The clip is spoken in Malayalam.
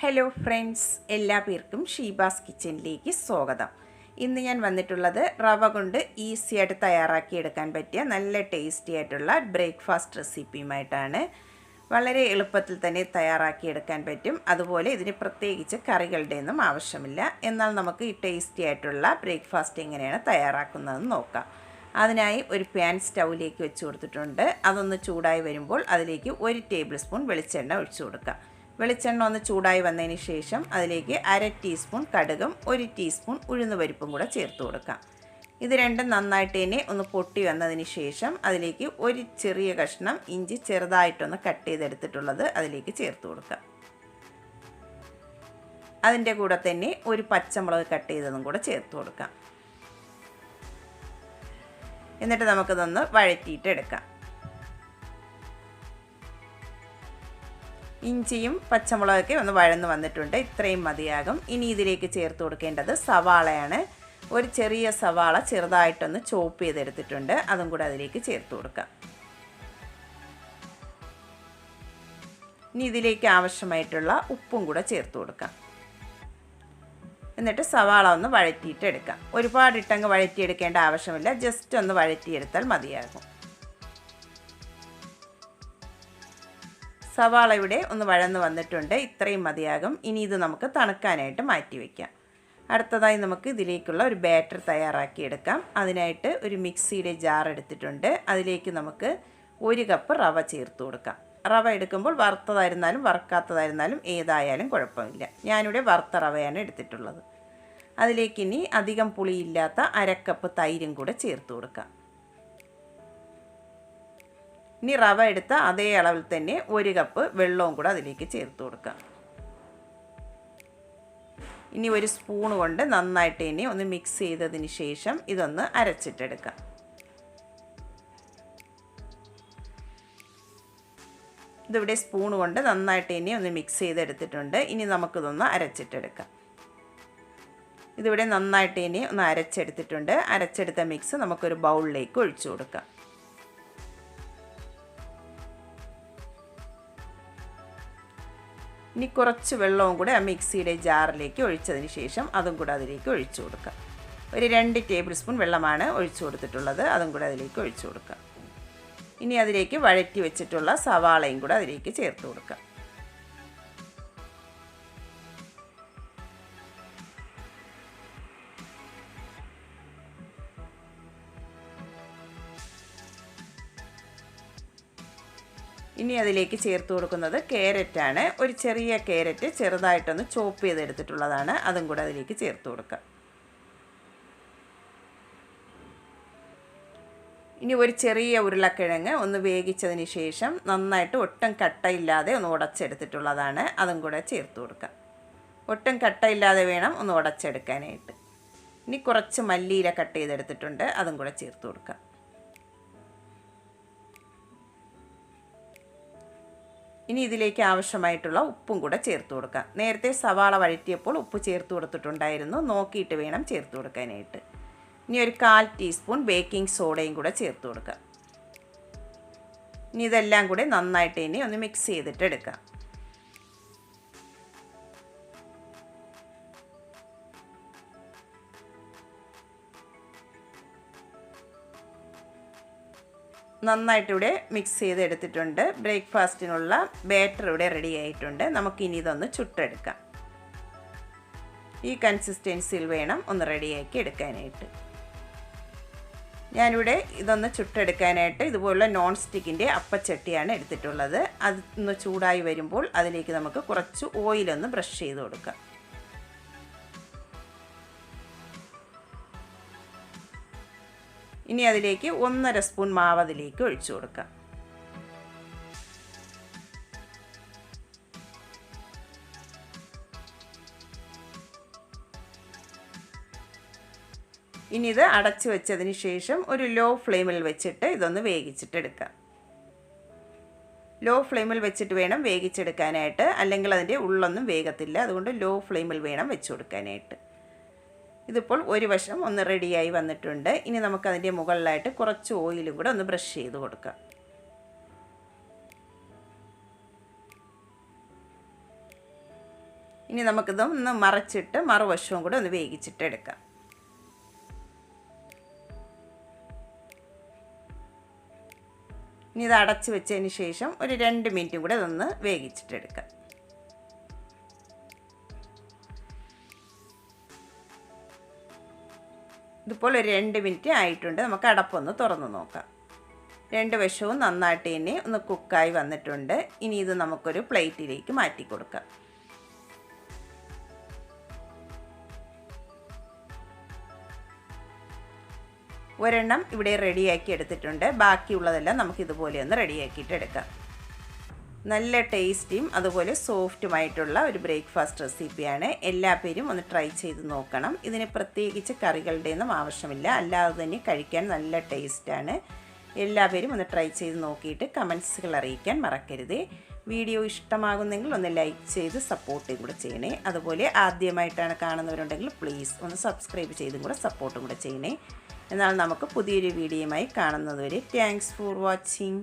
ഹലോ ഫ്രണ്ട്സ് എല്ലാ പേർക്കും ഷീബാസ് കിച്ചണിലേക്ക് സ്വാഗതം. ഇന്ന് ഞാൻ വന്നിട്ടുള്ളത് റവ കൊണ്ട് ഈസി ആയിട്ട് തയ്യാറാക്കിയെടുക്കാൻ പറ്റിയ നല്ല ടേസ്റ്റി ആയിട്ടുള്ള ബ്രേക്ക്ഫാസ്റ്റ് റെസിപ്പിയുമായിട്ടാണ് വളരെ എളുപ്പത്തിൽ തന്നെ തയ്യാറാക്കിയെടുക്കാൻ പറ്റും. അതുപോലെ ഇതിന് പ്രത്യേകിച്ച് കറികളുടെ ഒന്നും ആവശ്യമില്ല. എന്നാൽ നമുക്ക് ഈ ടേസ്റ്റി ആയിട്ടുള്ള ബ്രേക്ക്ഫാസ്റ്റ് എങ്ങനെയാണ് തയ്യാറാക്കുന്നതെന്ന് നോക്കാം. അതിനായി ഒരു പാൻ സ്റ്റൗവിലേക്ക് വെച്ച് കൊടുത്തിട്ടുണ്ട്. അതൊന്ന് ചൂടായി വരുമ്പോൾ അതിലേക്ക് ഒരു ടേബിൾ സ്പൂൺ വെളിച്ചെണ്ണ ഒഴിച്ചു കൊടുക്കാം. വെളിച്ചെണ്ണ ഒന്ന് ചൂടായി വന്നതിന് ശേഷം അതിലേക്ക് അര ടീസ്പൂൺ കടുകും ഒരു ടീസ്പൂൺ ഉഴുന്നുപരിപ്പും കൂടെ ചേർത്ത് കൊടുക്കാം. ഇത് രണ്ടും നന്നായിട്ട് തന്നെ ഒന്ന് പൊട്ടി വന്നതിന് ശേഷം അതിലേക്ക് ഒരു ചെറിയ കഷ്ണം ഇഞ്ചി ചെറുതായിട്ടൊന്ന് കട്ട് ചെയ്തെടുത്തിട്ടുള്ളത് അതിലേക്ക് ചേർത്ത് കൊടുക്കാം. അതിന്റെ കൂടെ തന്നെ ഒരു പച്ചമുളക് കട്ട് ചെയ്തതും കൂടെ ചേർത്ത് കൊടുക്കാം. എന്നിട്ട് നമുക്കിതൊന്ന് വഴറ്റിയിട്ട് എടുക്കാം ഇഞ്ചിയും പച്ചമുളകൊക്കെ ഒന്ന് വഴന്ന് വന്നിട്ടുണ്ട്. ഇത്രയും മതിയാകും. ഇനി ഇതിലേക്ക് ചേർത്ത് കൊടുക്കേണ്ടത് സവാളയാണ്. ഒരു ചെറിയ സവാള ചെറുതായിട്ടൊന്ന് ചോപ്പ് ചെയ്തെടുത്തിട്ടുണ്ട്. അതും കൂടെ അതിലേക്ക് ചേർത്ത് കൊടുക്കാം. ഇനി ഇതിലേക്ക് ആവശ്യമായിട്ടുള്ള ഉപ്പും കൂടെ ചേർത്ത് കൊടുക്കാം. എന്നിട്ട് സവാള ഒന്ന് വഴറ്റിയിട്ട് എടുക്കാം. ഒരുപാട് ഇട്ടങ്ങ് വഴറ്റിയെടുക്കേണ്ട ആവശ്യമില്ല. ജസ്റ്റ് ഒന്ന് വഴറ്റിയെടുത്താൽ മതിയാകും. സവാള ഇവിടെ ഒന്ന് വഴന്ന് വന്നിട്ടുണ്ട്. ഇത്രയും മതിയാകും. ഇനി ഇത് നമുക്ക് തണുക്കാനായിട്ട് മാറ്റി വയ്ക്കാം അടുത്തതായി നമുക്ക് ഇതിലേക്കുള്ള ഒരു ബാറ്റർ തയ്യാറാക്കിയെടുക്കാം അതിനായിട്ട് ഒരു മിക്സിയുടെ ജാർ എടുത്തിട്ടുണ്ട്. അതിലേക്ക് നമുക്ക് ഒരു കപ്പ് റവ ചേർത്ത് കൊടുക്കാം. റവ എടുക്കുമ്പോൾ വറുത്തതായിരുന്നാലും വറുക്കാത്തതായിരുന്നാലും ഏതായാലും കുഴപ്പമില്ല. ഞാനിവിടെ വറുത്ത റവയാണ് എടുത്തിട്ടുള്ളത്. അതിലേക്ക് ഇനി അധികം പുളിയില്ലാത്ത അരക്കപ്പ് തൈരും കൂടെ ചേർത്ത് കൊടുക്കാം. ഇനി റവ എടുത്ത അതേ അളവിൽ തന്നെ ഒരു കപ്പ് വെള്ളവും കൂടെ അതിലേക്ക് ചേർത്ത് കൊടുക്കുക. ഇനി ഒരു സ്പൂൺ കൊണ്ട് നന്നായിട്ട് ഇനി ഒന്ന് മിക്സ് ചെയ്തതിന് ശേഷം ഇതൊന്ന് അരച്ചിട്ടെടുക്കാം ഇതിവിടെ സ്പൂൺ കൊണ്ട് നന്നായിട്ട് ഇനി ഒന്ന് മിക്സ് ചെയ്തെടുത്തിട്ടുണ്ട്. ഇനി നമുക്കിതൊന്ന് അരച്ചിട്ടെടുക്കാം. ഇതിവിടെ നന്നായിട്ട് ഇനി ഒന്ന് അരച്ചെടുത്തിട്ടുണ്ട്. അരച്ചെടുത്ത മിക്സ് നമുക്കൊരു ബൗളിലേക്ക് ഒഴിച്ചു കൊടുക്കാം. ഇനി കുറച്ച് വെള്ളവും കൂടെ ആ മിക്സിയുടെ ജാറിലേക്ക് ഒഴിച്ചതിന് ശേഷം അതും കൂടെ അതിലേക്ക് ഒഴിച്ചു കൊടുക്കുക. ഒരു രണ്ട് ടേബിൾ സ്പൂൺ വെള്ളമാണ് ഒഴിച്ചു കൊടുത്തിട്ടുള്ളത്. അതും കൂടെ അതിലേക്ക് ഒഴിച്ചു കൊടുക്കുക. ഇനി അതിലേക്ക് വഴറ്റി വെച്ചിട്ടുള്ള സവാളയും കൂടെ അതിലേക്ക് ചേർത്ത് കൊടുക്കാം ഇനി അതിലേക്ക് ചേർത്ത് കൊടുക്കുന്നത് ക്യാരറ്റാണ്. ഒരു ചെറിയ ക്യാരറ്റ് ചെറുതായിട്ടൊന്ന് ചോപ്പ് ചെയ്തെടുത്തിട്ടുള്ളതാണ്. അതും കൂടെ അതിലേക്ക് ചേർത്ത് കൊടുക്കുക. ഇനി ഒരു ചെറിയ ഉരുളക്കിഴങ്ങ് ഒന്ന് വേവിച്ചതിന് ശേഷം നന്നായിട്ട് ഒട്ടും കട്ടയില്ലാതെ ഒന്ന് ഉടച്ചെടുത്തിട്ടുള്ളതാണ്. അതും കൂടെ ചേർത്ത് കൊടുക്കുക. ഒട്ടും കട്ടയില്ലാതെ വേണം ഒന്ന് ഉടച്ചെടുക്കാനായിട്ട്. ഇനി കുറച്ച് മല്ലിയില കട്ട് ചെയ്തെടുത്തിട്ടുണ്ട്. അതും കൂടെ ചേർത്ത് കൊടുക്കാം ഇനി ഇതിലേക്ക് ആവശ്യമായിട്ടുള്ള ഉപ്പും കൂടെ ചേർത്ത് കൊടുക്കാം. നേരത്തെ സവാള വഴറ്റിയപ്പോൾ ഉപ്പ് ചേർത്ത് കൊടുത്തിട്ടുണ്ടായിരുന്നു. നോക്കിയിട്ട് വേണം ചേർത്ത് കൊടുക്കാനായിട്ട്. ഇനി ഒരു കാൽ ടീസ്പൂൺ ബേക്കിംഗ് സോഡയും കൂടെ ചേർത്ത് കൊടുക്കാം. ഇനി ഇതെല്ലാം കൂടെ നന്നായിട്ട് ഇനി ഒന്ന് മിക്സ് ചെയ്തിട്ട് എടുക്കാം. നന്നായിട്ട് ഇവിടെ മിക്സ് ചെയ്തെടുത്തിട്ടുണ്ട്. ബ്രേക്ക്ഫാസ്റ്റിനുള്ള ബാറ്റർ ഇവിടെ റെഡി ആയിട്ടുണ്ട്. നമുക്കിനി ഇതൊന്ന് ചുട്ടെടുക്കാം. ഈ കൺസിസ്റ്റൻസിയിൽ വേണം ഒന്ന് റെഡിയാക്കി എടുക്കാനായിട്ട്. ഞാനിവിടെ ഇതൊന്ന് ചുട്ടെടുക്കാനായിട്ട് ഇതുപോലുള്ള നോൺ സ്റ്റിക്കിന്റെ അപ്പച്ചട്ടിയാണ് എടുത്തിട്ടുള്ളത്. അതൊന്ന് ചൂടായി വരുമ്പോൾ അതിലേക്ക് നമുക്ക് കുറച്ച് ഓയിലൊന്ന് ബ്രഷ് ചെയ്ത് കൊടുക്കാം. ഇനി അതിലേക്ക് ഒന്നര സ്പൂൺ മാവ് അതിലേക്ക് ഒഴിച്ചു കൊടുക്കുക. ഇനി ഇത് അടച്ചു വെച്ചതിന് ശേഷം ഒരു ലോ ഫ്ലെയിമിൽ വെച്ചിട്ട് ഇതൊന്ന് വേവിച്ചിട്ടെടുക്കാം ലോ ഫ്ലെയിമിൽ വെച്ചിട്ട് വേണം വേവിച്ചെടുക്കാനായിട്ട്. അല്ലെങ്കിൽ അതിന്റെ ഉള്ളൊന്നും വേഗത്തില്ല അതുകൊണ്ട് ലോ ഫ്ലെയിമിൽ വേണം വെച്ച് കൊടുക്കാനായിട്ട്. ഇതിപ്പോൾ ഒരു വശം ഒന്ന് റെഡിയായി വന്നിട്ടുണ്ട്. ഇനി നമുക്കതിന്റെ മുകളിലായിട്ട് കുറച്ച് ഓയിലും കൂടെ ഒന്ന് ബ്രഷ് ചെയ്ത് കൊടുക്കാം. ഇനി നമുക്കിത് ഒന്ന് മറച്ചിട്ട് മറുവശവും കൂടെ ഒന്ന് വേവിച്ചിട്ട് എടുക്കാം. ഇനി ഇത് അടച്ചു വെച്ചതിന് ശേഷം ഒരു രണ്ട് മിനിറ്റും കൂടെ ഇതൊന്ന് വേവിച്ചിട്ടെടുക്കാം ഇതിപ്പോൾ ഒരു രണ്ട് മിനിറ്റ് ആയിട്ടുണ്ട്. നമുക്ക് അടപ്പൊന്ന് തുറന്ന് നോക്കാം. രണ്ട് വശവും നന്നായിട്ട് തന്നെ ഒന്ന് കുക്കായി വന്നിട്ടുണ്ട്. ഇനി ഇത് നമുക്കൊരു പ്ലേറ്റിലേക്ക് മാറ്റി കൊടുക്കാം. ഒരെണ്ണം ഇവിടെ റെഡിയാക്കി എടുത്തിട്ടുണ്ട്. ബാക്കിയുള്ളതെല്ലാം നമുക്ക് ഇതുപോലെ ഒന്ന് റെഡിയാക്കിയിട്ട് എടുക്കാം. നല്ല ടേസ്റ്റിയും അതുപോലെ സോഫ്റ്റുമായിട്ടുള്ള ഒരു ബ്രേക്ക്ഫാസ്റ്റ് റെസിപ്പിയാണ്. എല്ലാ പേരും ഒന്ന് ട്രൈ ചെയ്ത് നോക്കണം. ഇതിന് പ്രത്യേകിച്ച് കറികളുടെയൊന്നും ആവശ്യമില്ല. അല്ലാതെ തന്നെ കഴിക്കാൻ നല്ല ടേസ്റ്റാണ്. എല്ലാ പേരും ഒന്ന് ട്രൈ ചെയ്ത് നോക്കിയിട്ട് കമൻസുകൾ അറിയിക്കാൻ മറക്കരുത്. വീഡിയോ ഇഷ്ടമാകുന്നെങ്കിൽ ഒന്ന് ലൈക്ക് ചെയ്ത് സപ്പോർട്ടും കൂടെ ചെയ്യണേ. അതുപോലെ ആദ്യമായിട്ടാണ് കാണുന്നവരുണ്ടെങ്കിൽ പ്ലീസ് ഒന്ന് സബ്സ്ക്രൈബ് ചെയ്തും കൂടെ സപ്പോർട്ടും കൂടെ ചെയ്യണേ. എന്നാൽ നമുക്ക് പുതിയൊരു വീഡിയോയുമായി കാണുന്നതുവരെ താങ്ക്സ് ഫോർ വാച്ചിങ്